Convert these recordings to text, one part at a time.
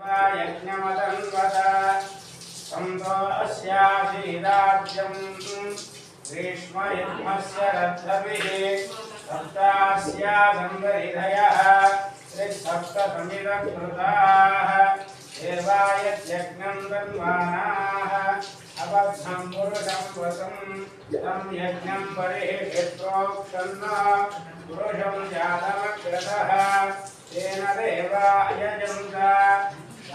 यज्ञमदन्वत। सन्तो अस्यासीदाज्यम् ग्रीष्मयुग्मस्य रद्धभिः। सप्तास्यासन्दरिधयः त्रिसप्तसमिदकृताः देवायज्ञम् तन्वानाः अबद्धम् पुरुषम् वसम् तं यज्ञम् परिहित्रोक्षन्न पुरुषम् जातमग्रतः तेन देवा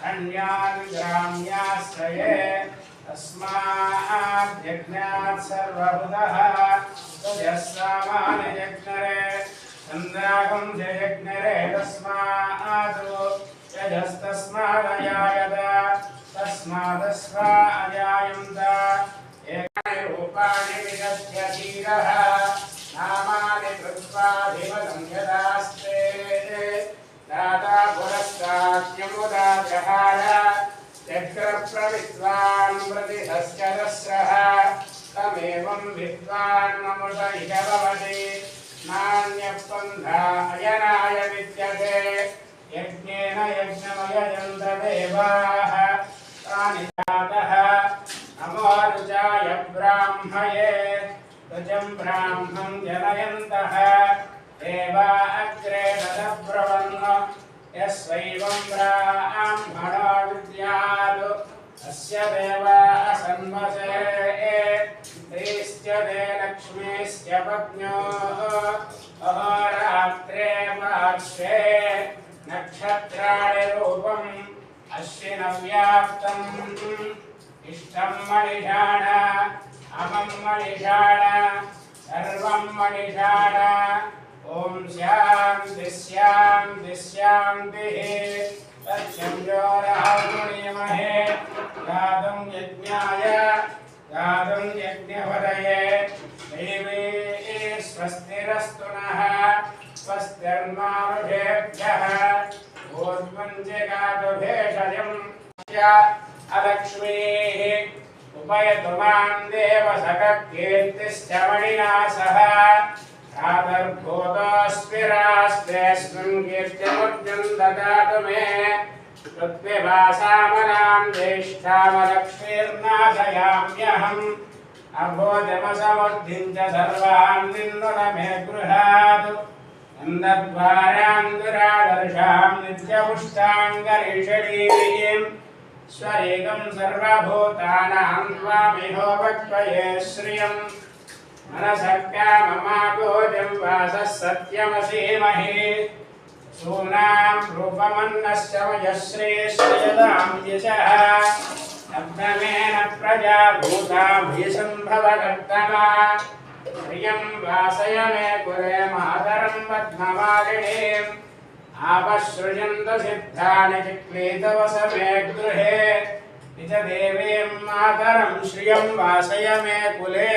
अरण्यान् ग्राम्याश्रये तस्मात् यज्ञात् सर्वभूतः। तजः सामान्ययज्ञरे चन्द्रागं जयज्ञरे तस्मात् यजस्तस्मादजायत तस्मादस्मा अजायन्त एकानि रूपाणि विदध्य धीरः, नामानि कृत्वाधिपदं यदास्ते दाता पुरस्ताख्यमुदा जहार चक्रप्रविद्वान् प्रतिहस्यदस्रः तमेवं विद्वान् ममुष इह भवति नान्यपन्था अयनाय विद्यते यज्ञेन यज्ञमयजन्त देवाः तानि तदब्रवन् यस्वैवं ब्राह्मणो विद्यात् अस्य देवा सन्वसे स्त्रीश्च ते लक्ष्मीश्च पत्न्यो अहोरात्रे पार्श्वे नक्षत्राणि रूपम् अश्विनव्याप्तम् इष्टं मणिषाण अमं मणिषाण सर्वं मणिषाण शान्ति तच्छन्दोरहमुनिमहे गातुं यज्ञाय गातुं यज्ञपदये देवे स्वस्तिरस्तु नः स्वस्तिर्मानुषेभ्यः ऊर्ध्वञ्जगातुभेषजम् अलक्ष्मीः। उपयतु माँ देव सककीर्तिश्च मणिना सह प्रातर्भूतोऽस्मिरास्तेऽस्मिन् कीर्तिमुद्यं ददातु मे कृत्विभासामनां ज्येष्ठामलक्ष्मीर्नाशयाम्यहम् अभोजमसमुद्धिं च सर्वान् निन्नुन मे गृहात् नन्दद्वाराङ्गुरादर्शां नित्यपुष्टाङ्गरीषणीम् स्वरेगं सर्वभूतानां त्वामिहोपक्वये श्रियम् मनसक्काममागोजं वासः सत्यमसीमहि सूनां रूपमन्नश्च वयश्रेष्ठयदां यशः शब्दमेन प्रजा भूताभिसम्भवकर्तमा श्रियं वासय मे कुरे मातरं पद्ममालिनीम् आपसृजन्तु सिद्धानि चिक्लीतवस मे गृहे। निज देवीं मातरं श्रियं वासय मे कुले।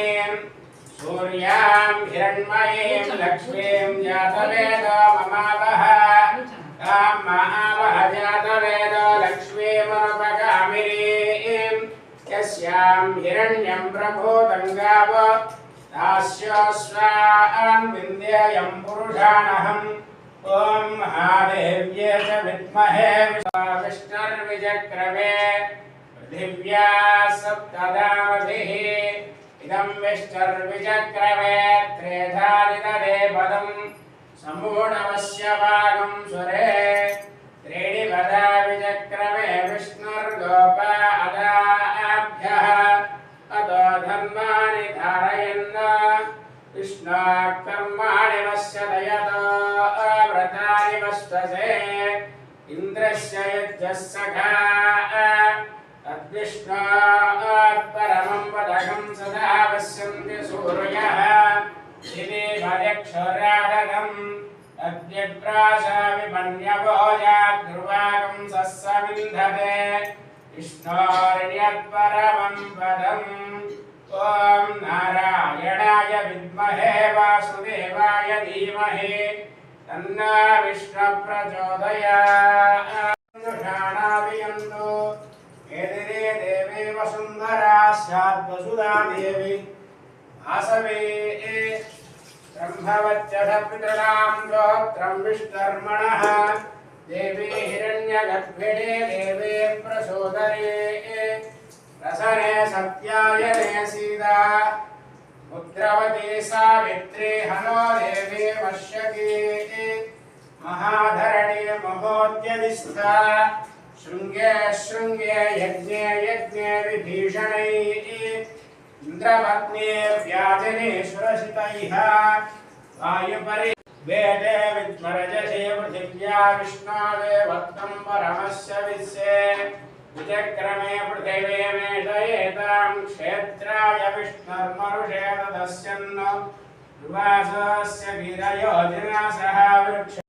हिरण्मयीं लक्ष्मीं जातवेद ममावह। तां महावह जातवेद लक्ष्मीमनुपगामिनीं यस्यां हिरण्यं तास्योऽस्वान् विन्ध्ययं पुरुषाणहम् ॐ महादेव्ये च विद्महे पृथिव्या सप्तदामभिः चक्रवे त्रेधानि सम्भोणम् सुरे। पदा विचक्रमे विष्णुर्गोपा अदाभ्यः अतो धर्मानि धारयन् विष्णा कर्माणि वस्तसे इन्द्रस्य यज्ञः सखा तद्विष्णा पश्यन्ति सूर्यः क्षराडनम् अद्यप्राशामि पण्यभोजाद्रुवाकं सस्समिन्धते विष्णोर्यत्परमं पदम्। ॐ नारायणाय विद्महे वासुदेवाय धीमहि। धीमहे प्रचोदयानु वसुन्धरा स्यात् वसुधा देवी आसवे ब्रह्मवत्यधपितॄणां गोत्रं विष्णर्मणः। देवी हिरण्यगर्भिणे, देवे प्रसोदरे रसने सत्यायने सीता। पुत्रवती सावित्री हनो, देवी मश्यकी महाधरणी महोद्यनिष्ठा। शृङ्गे शृङ्गे, यज्ञे यज्ञे विभीषणैः इन्द्रपत्नी वायुपरि वेदे विद्मरजसे पृथिव्या विष्णावे भक्तं विचक्रमे पृथिवे मेषयेतां क्षेत्राय विष्णुर्मरुषे तदस्यन् दुवासस्य गिरयो जिनासः